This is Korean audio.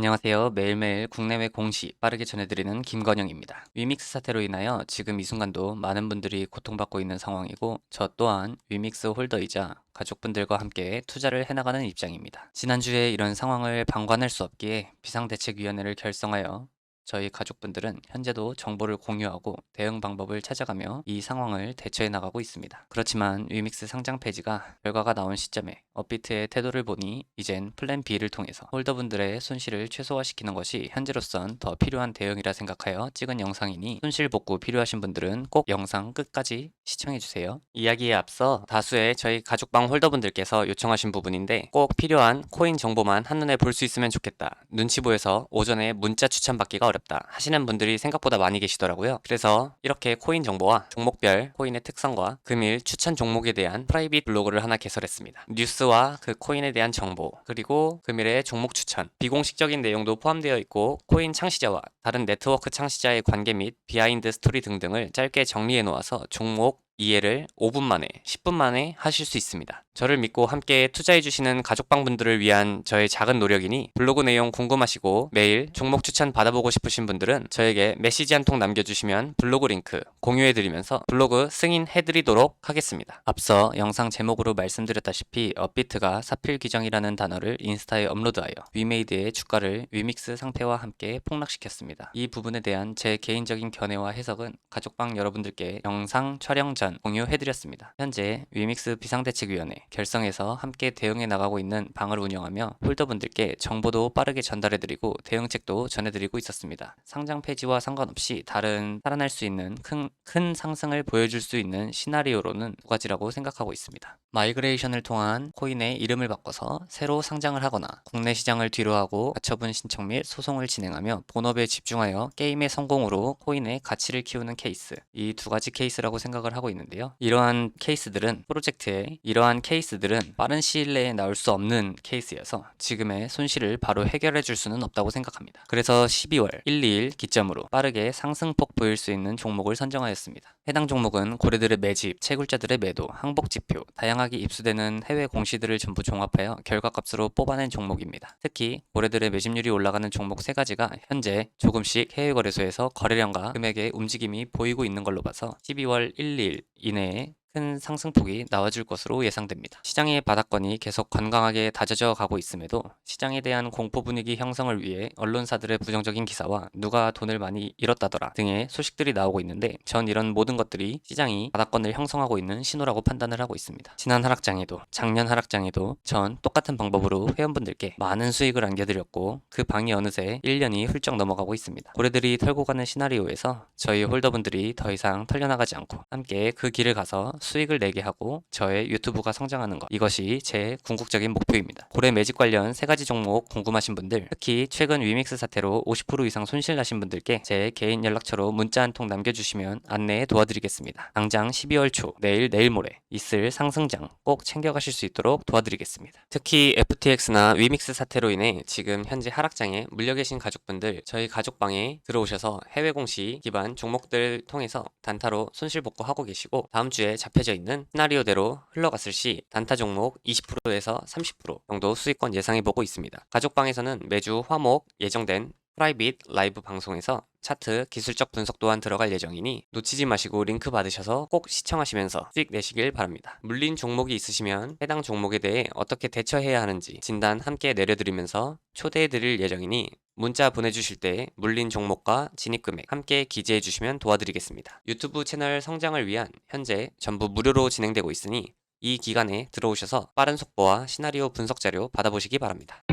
안녕하세요. 매일매일 국내외 공시 빠르게 전해드리는 김건영입니다. 위믹스 사태로 인하여 지금 이 순간도 많은 분들이 고통받고 있는 상황이고 저 또한 위믹스 홀더이자 가족분들과 함께 투자를 해나가는 입장입니다. 지난주에 이런 상황을 방관할 수 없기에 비상대책위원회를 결성하여 저희 가족분들은 현재도 정보를 공유하고 대응 방법을 찾아가며 이 상황을 대처해 나가고 있습니다. 그렇지만 위믹스 상장 폐지가 결과가 나온 시점에 업비트의 태도를 보니 이젠 플랜 B를 통해서 홀더분들의 손실을 최소화시키는 것이 현재로선 더 필요한 대응이라 생각하여 찍은 영상이니 손실 복구 필요하신 분들은 꼭 영상 끝까지 시청해주세요. 이야기에 앞서 다수의 저희 가족방 홀더분들께서 요청하신 부분인데 꼭 필요한 코인 정보만 한눈에 볼 수 있으면 좋겠다. 눈치 보여서 오전에 문자 추천받기가 어렵다 하시는 분들이 생각보다 많이 계시더라고요. 그래서 이렇게 코인 정보와 종목별 코인의 특성과 금일 추천 종목에 대한 프라이빗 블로그를 하나 개설했습니다. 뉴스와 그 코인에 대한 정보 그리고 금일의 종목 추천 비공식적인 내용도 포함되어 있고 코인 창시자와 다른 네트워크 창시자의 관계 및 비하인드 스토리 등등을 짧게 정리해 놓아서 종목 이해를 5분 만에, 10분 만에 하실 수 있습니다. 저를 믿고 함께 투자해주시는 가족방분들을 위한 저의 작은 노력이니 블로그 내용 궁금하시고 매일 종목 추천 받아보고 싶으신 분들은 저에게 메시지 한 통 남겨주시면 블로그 링크 공유해드리면서 블로그 승인해드리도록 하겠습니다. 앞서 영상 제목으로 말씀드렸다시피 업비트가 사필 규정이라는 단어를 인스타에 업로드하여 위메이드의 주가를 위믹스 상태와 함께 폭락시켰습니다. 이 부분에 대한 제 개인적인 견해와 해석은 가족방 여러분들께 영상 촬영 전 공유해드렸습니다. 현재 위믹스 비상대책위원회 결성해서 함께 대응해 나가고 있는 방을 운영하며 홀더분들께 정보도 빠르게 전달해드리고 대응책도 전해드리고 있었습니다. 상장 폐지와 상관없이 다른 살아날 수 있는 큰, 큰 상승을 보여줄 수 있는 시나리오로는 두 가지라고 생각하고 있습니다. 마이그레이션을 통한 코인의 이름을 바꿔서 새로 상장을 하거나 국내 시장을 뒤로하고 가처분 신청 및 소송을 진행하며 본업에 집중하여 게임의 성공으로 코인의 가치를 키우는 케이스 이 두 가지 케이스라고 생각을 하고 있는데요. 이러한 케이스들은 프로젝트의 이러한 케이스 들은 빠른 시일 내에 나올 수 없는 케이스여서 지금의 손실을 바로 해결해 줄 수는 없다고 생각합니다. 그래서 12월 1, 2일 기점으로 빠르게 상승폭 보일 수 있는 종목을 선정하였습니다. 해당 종목은 고래들의 매집, 채굴자들의 매도, 항복 지표, 다양하게 입수되는 해외 공시들을 전부 종합하여 결과값으로 뽑아낸 종목입니다. 특히 고래들의 매집률이 올라가는 종목 세 가지가 현재 조금씩 해외 거래소에서 거래량과 금액의 움직임이 보이고 있는 걸로 봐서 12월 1, 2일 이내에 큰 상승폭이 나와줄 것으로 예상됩니다. 시장의 바닥권이 계속 건강하게 다져져 가고 있음에도 시장에 대한 공포 분위기 형성을 위해 언론사들의 부정적인 기사와 누가 돈을 많이 잃었다더라 등의 소식들이 나오고 있는데 전 이런 모든 것들이 시장이 바닥권을 형성하고 있는 신호라고 판단을 하고 있습니다. 지난 하락장에도 작년 하락장에도 전 똑같은 방법으로 회원분들께 많은 수익을 안겨드렸고 그 방이 어느새 1년이 훌쩍 넘어가고 있습니다. 고래들이 털고 가는 시나리오에서 저희 홀더분들이 더 이상 털려나가지 않고 함께 그 길을 가서 수익을 내게 하고 저의 유튜브가 성장하는 것 이것이 제 궁극적인 목표입니다. 고래 매직 관련 세 가지 종목 궁금하신 분들 특히 최근 위믹스 사태로 50% 이상 손실 나신 분들께 제 개인 연락처로 문자 한 통 남겨주시면 안내해 도와드리겠습니다. 당장 12월 초 내일 내일 모레 있을 상승장 꼭 챙겨가실 수 있도록 도와드리겠습니다. 특히 FTX나 위믹스 사태로 인해 지금 현재 하락장에 물려 계신 가족분들 저희 가족방에 들어오셔서 해외 공시 기반 종목들 통해서 단타로 손실 복구하고 계시고 다음 주에 잡혀져 있는 시나리오대로 흘러갔을 시 단타 종목 20%에서 30% 정도 수익권 예상해 보고 있습니다. 가족방에서는 매주 화목 예정된 프라이빗 라이브 방송에서 차트 기술적 분석 또한 들어갈 예정이니 놓치지 마시고 링크 받으셔서 꼭 시청하시면서 수익 내시길 바랍니다. 물린 종목이 있으시면 해당 종목에 대해 어떻게 대처해야 하는지 진단 함께 내려드리면서 초대해 드릴 예정이니 문자 보내주실 때 물린 종목과 진입금액 함께 기재해 주시면 도와드리겠습니다. 유튜브 채널 성장을 위한 현재 전부 무료로 진행되고 있으니 이 기간에 들어오셔서 빠른 속보와 시나리오 분석 자료 받아보시기 바랍니다.